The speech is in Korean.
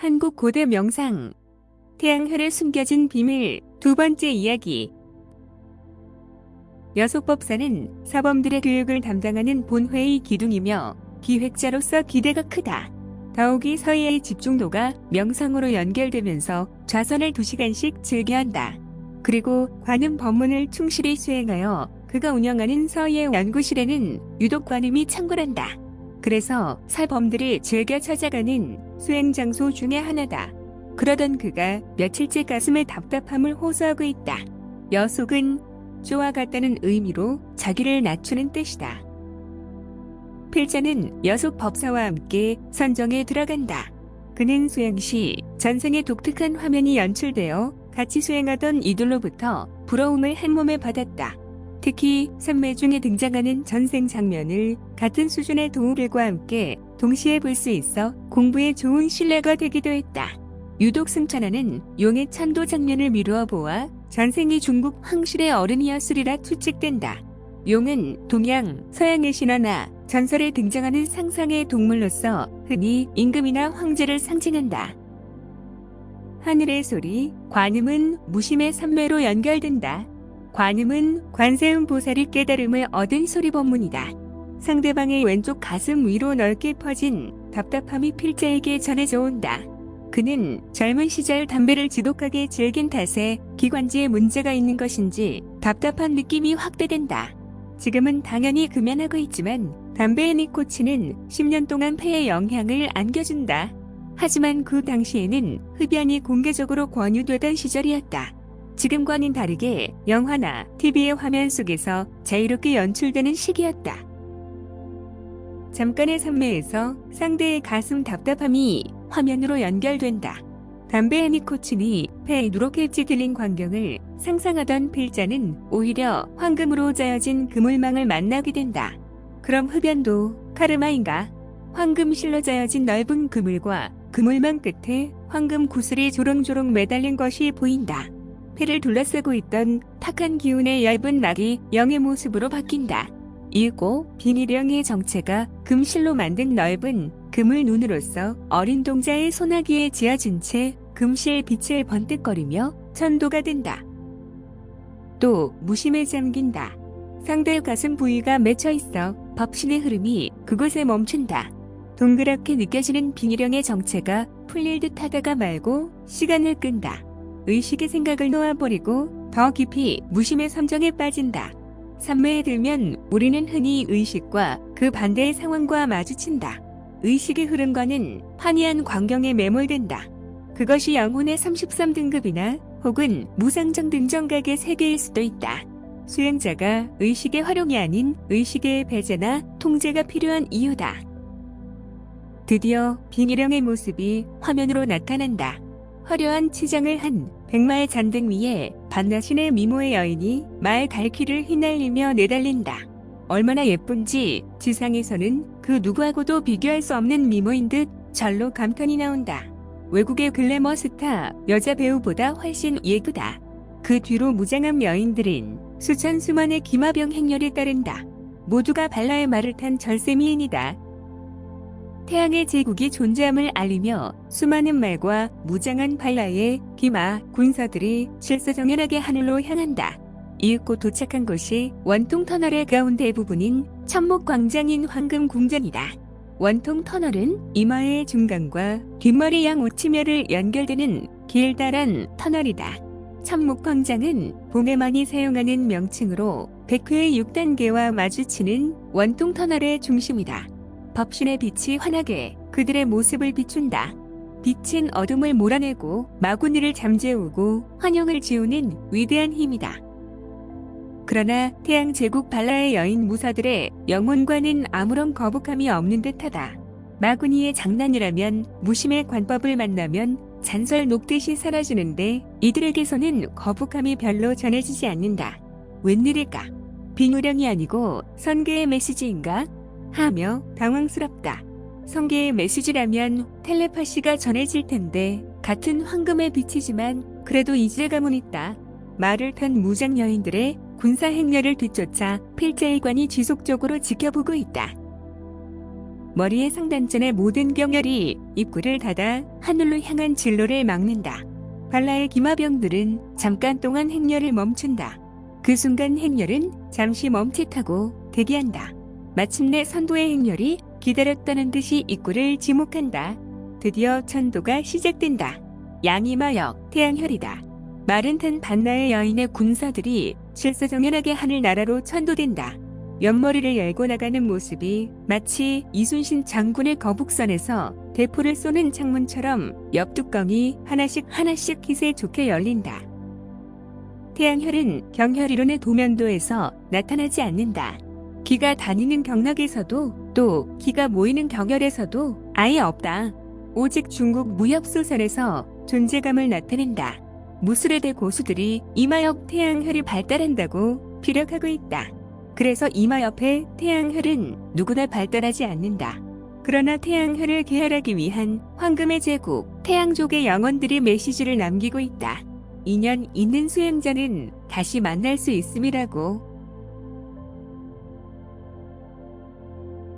한국 고대 명상 태양혈에 숨겨진 비밀 두 번째 이야기 여속법사는 사범들의 교육을 담당하는 본회의 기둥이며 기획자로서 기대가 크다. 더욱이 서희의 집중도가 명상으로 연결되면서 좌선을 2시간씩 즐겨한다. 그리고 관음 법문을 충실히 수행하여 그가 운영하는 서희의 연구실에는 유독 관음이 창궐한다. 그래서 사범들이 즐겨 찾아가는 수행 장소 중의 하나다. 그러던 그가 며칠째 가슴에 답답함을 호소하고 있다. 여속은 쪼아 같다는 의미로 자기를 낮추는 뜻이다. 필자는 여속 법사와 함께 선정에 들어간다. 그는 수행 시 전생의 독특한 화면이 연출되어 같이 수행하던 이들로부터 부러움을 한 몸에 받았다. 특히 선매 중에 등장하는 전생 장면을 같은 수준의 도우들과 함께 동시에 볼 수 있어 공부에 좋은 신뢰가 되기도 했다. 유독 승천하는 용의 천도 장면을 미루어 보아 전생이 중국 황실의 어른이었으리라 추측된다. 용은 동양, 서양의 신화나 전설에 등장하는 상상의 동물로서 흔히 임금이나 황제를 상징한다. 하늘의 소리, 관음은 무심의 산매로 연결된다. 관음은 관세음 보살이 깨달음을 얻은 소리 법문이다. 상대방의 왼쪽 가슴 위로 넓게 퍼진 답답함이 필자에게 전해져 온다. 그는 젊은 시절 담배를 지독하게 즐긴 탓에 기관지에 문제가 있는 것인지 답답한 느낌이 확대된다. 지금은 당연히 금연하고 있지만 담배의 니코틴은 10년 동안 폐에 영향을 안겨준다. 하지만 그 당시에는 흡연이 공개적으로 권유되던 시절이었다. 지금과는 다르게 영화나 TV의 화면 속에서 자유롭게 연출되는 시기였다. 잠깐의 산매에서 상대의 가슴 답답함이 화면으로 연결된다. 담배의 니코틴이 폐에 누렇게 찌들린 광경을 상상하던 필자는 오히려 황금으로 짜여진 그물망을 만나게 된다. 그럼 흡연도 카르마인가? 황금 실로 짜여진 넓은 그물과 그물망 끝에 황금 구슬이 조롱조롱 매달린 것이 보인다. 폐를 둘러싸고 있던 탁한 기운의 얇은 낙이 영의 모습으로 바뀐다. 이윽고 비닐형의 정체가 금실로 만든 넓은 금을 눈으로써 어린 동자의 소나기에 지어진 채 금실 빛을 번뜩거리며 천도가 된다. 또 무심에 잠긴다. 상대의 가슴 부위가 맺혀 있어 법신의 흐름이 그곳에 멈춘다. 동그랗게 느껴지는 비닐형의 정체가 풀릴 듯 하다가 말고 시간을 끈다. 의식의 생각을 놓아버리고 더 깊이 무심의 섬정에 빠진다. 산매에 들면 우리는 흔히 의식과 그 반대의 상황과 마주친다. 의식의 흐름과는 환희한 광경에 매몰된다. 그것이 영혼의 33등급이나 혹은 무상정 등정각의 세계일 수도 있다. 수행자가 의식의 활용이 아닌 의식의 배제나 통제가 필요한 이유다. 드디어 빙일형의 모습이 화면으로 나타난다. 화려한 치장을 한 백마의 잔등 위에 반나신의 미모의 여인이 말 갈퀴를 휘날리며 내달린다. 얼마나 예쁜지 지상에서는 그 누구하고도 비교할 수 없는 미모인 듯 절로 감탄이 나온다. 외국의 글래머 스타 여자 배우보다 훨씬 예쁘다. 그 뒤로 무장한 여인들은 수천 수만의 기마병 행렬에 따른다. 모두가 발라의 말을 탄 절세 미인이다. 태양의 제국이 존재함을 알리며 수많은 말과 무장한 발라의 기마, 군사들이 질서정연하게 하늘로 향한다. 이윽고 도착한 곳이 원통 터널의 가운데 부분인 천목 광장인 황금 궁전이다. 원통 터널은 이마의 중간과 뒷머리 양 오치멸을 연결되는 길다란 터널이다. 천목 광장은 봄에 많이 사용하는 명칭으로 백회의 6단계와 마주치는 원통 터널의 중심이다. 법신의 빛이 환하게 그들의 모습을 비춘다. 빛은 어둠을 몰아내고 마구니를 잠재우고 환영을 지우는 위대한 힘이다. 그러나 태양 제국 발라의 여인 무사들의 영혼과는 아무런 거북함이 없는 듯하다. 마구니의 장난이라면 무심의 관법을 만나면 잔설 녹듯이 사라지는데 이들에게서는 거북함이 별로 전해지지 않는다. 웬일일까? 빙우령이 아니고 선계의 메시지인가? 하며 당황스럽다. 성계의 메시지라면 텔레파시가 전해질 텐데 같은 황금의 빛이지만 그래도 이질감은 있다. 말을 탄 무장 여인들의 군사 행렬을 뒤쫓아 필자의 관이 지속적으로 지켜보고 있다. 머리의 상단전의 모든 경혈이 입구를 닫아 하늘로 향한 진로를 막는다. 발라의 기마병들은 잠깐 동안 행렬을 멈춘다. 그 순간 행렬은 잠시 멈칫하고 대기한다. 마침내 선도의 행렬이 기다렸다는 듯이 입구를 지목한다. 드디어 천도가 시작된다. 양이마역 태양혈이다. 마른 탄 반나의 여인의 군사들이 실사정연하게 하늘나라로 천도된다. 옆머리를 열고 나가는 모습이 마치 이순신 장군의 거북선에서 대포를 쏘는 창문처럼 옆 뚜껑이 하나씩 하나씩 기세 좋게 열린다. 태양혈은 경혈이론의 도면도에서 나타나지 않는다. 기가 다니는 경락에서도 또 기가 모이는 경혈에서도 아예 없다. 오직 중국 무협소설에서 존재감을 나타낸다. 무술의 대 고수들이 이마역 태양혈이 발달한다고 피력하고 있다. 그래서 이마 옆에 태양혈은 누구나 발달하지 않는다. 그러나 태양혈을 계열하기 위한 황금의 제국 태양족의 영혼들이 메시지를 남기고 있다. 인연 있는 수행자는 다시 만날 수 있음이라고